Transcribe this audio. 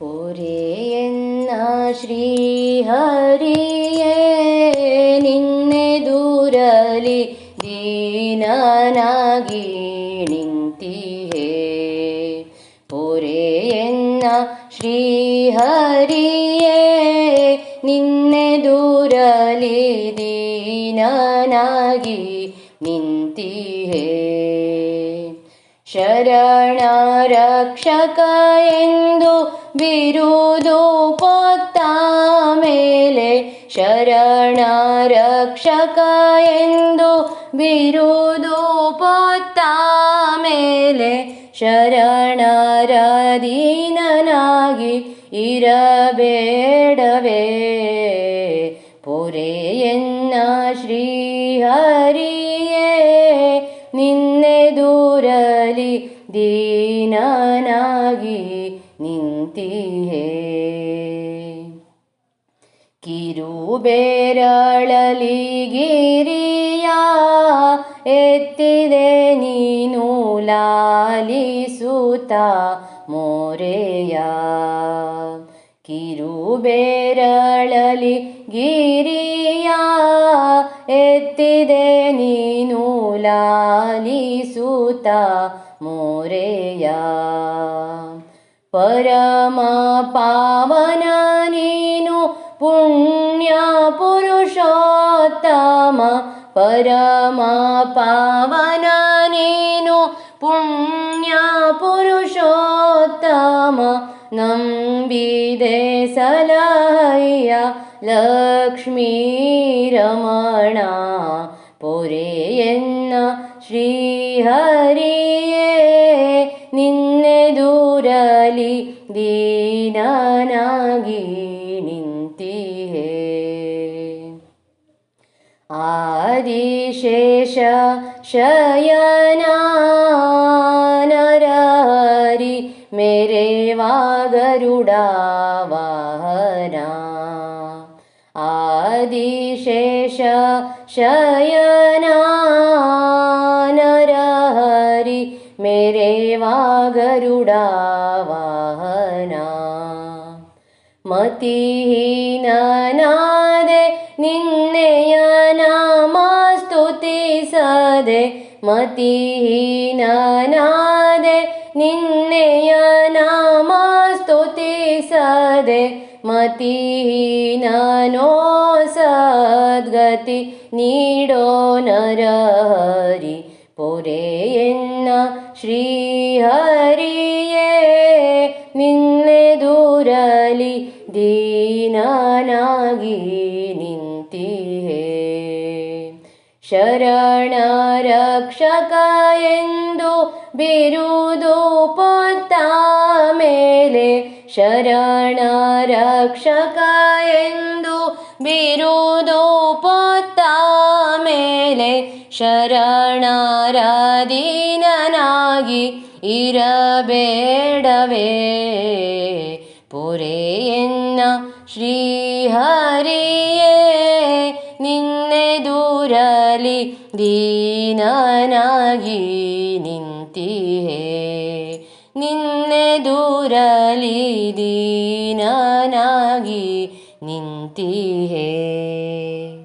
ಪೊರೆಯನ್ನ ಶ್ರೀಹರಿಯೇ ನಿನ್ನೆದುರಲಿ ದೀನನಾಗಿ ನಿಂತಿಯೇ. ಪೊರೆಯನ್ನ ಶ್ರೀಹರಿಯೇ ನಿನ್ನೆದುರಲಿ ದೀನನಾಗಿ ನಿಂತಿಹೇ ಶರಣ ರಕ್ಷಕ ಎಂದು ಬಿರುದು ಪೊತ್ತ ಮೇಲೆ ಶರಣ ರಕ್ಷಕ ಎಂದು ಬಿರುದು ಪೊತ್ತ ಮೇಲೆ ಶರಣರ ಇರಬೇಡವೇ. ಪೊರೆಯನ್ನ ಶ್ರೀಹರಿಯೇ ನಿನ್ನೆದುರಲಿ ದೀನನಾಗಿ ನಿಂತಿಹೇ ಕಿರುಬೇರಳಲಿ ಗಿರಿಯ ಎತ್ತಿದೆ ನೀನು ಲಾಲಿಸುತ್ತ ಮೋರೆಯ. ಕಿರುಬೇರಳಲಿ ಗಿರಿಯ ಎತ್ತಿದೆ ನೀನು ಲಾಲಿಸುತ್ತ मोरया। परमा पावनानिनु पुण्या पुरुषोत्तम परमा पावनानिनु पुण्या पुरुषोत्तम नम्बिदे सलय लक्ष्मीरमणा पुरेयन्न श्रीहरि ದೀನನಾಗಿ ನಿಂತಿಹೇ ಆದಿಶೇಷ ಶಯನ ನರಹರಿ ಮೇರೆವಾಗರುಡ ವಾಹನ ಆದಿಶೇಷ ಶಯನ ನರಹರಿ ಮೇರೆವಾಗರುಡ ಮತಿಹೀನನಾದೆ ನಿನ್ನೆಯ ನಾಮ ಸ್ತುತಿಸದೆ ಮತಿಹೀನನಾದೆ ನಿನ್ನೆಯ ನಾಮ ಸ್ತುತಿಸದೆ ಮತಿಹೀನನೋ ಸದ್ಗತಿ ನೀಡೋ ನರಹರಿ ಪೊರೆಯನ್ನ ಶ್ರೀಹರಿಯೇ ನಿನ್ನೆದುರಲಿ ದೀನನಾಗಿ ನಿಂತಿಹೇ. ಶರಣ ರಕ್ಷಕ ಎಂದು ಬಿರುದು ಪೊತ್ತ ಮೇಲೆ ಶರಣ ರಕ್ಷಕ ಎಂದು ಬಿರುದು ಪೊತ್ತ ಮೇಲೆ ಶರಣರ ದೀನನಾಗಿ ಇರಬೇಡವೇ. ಪೊರೆಯನ್ನ ಶ್ರೀಹರಿಯೇ ನಿನ್ನೆದುರಲಿ ದೀನನಾಗಿ ನಿಂತಿಹೇ ನಿನ್ನೆದುರಲಿ ದೀನನಾಗಿ ನಿಂತಿಹೇ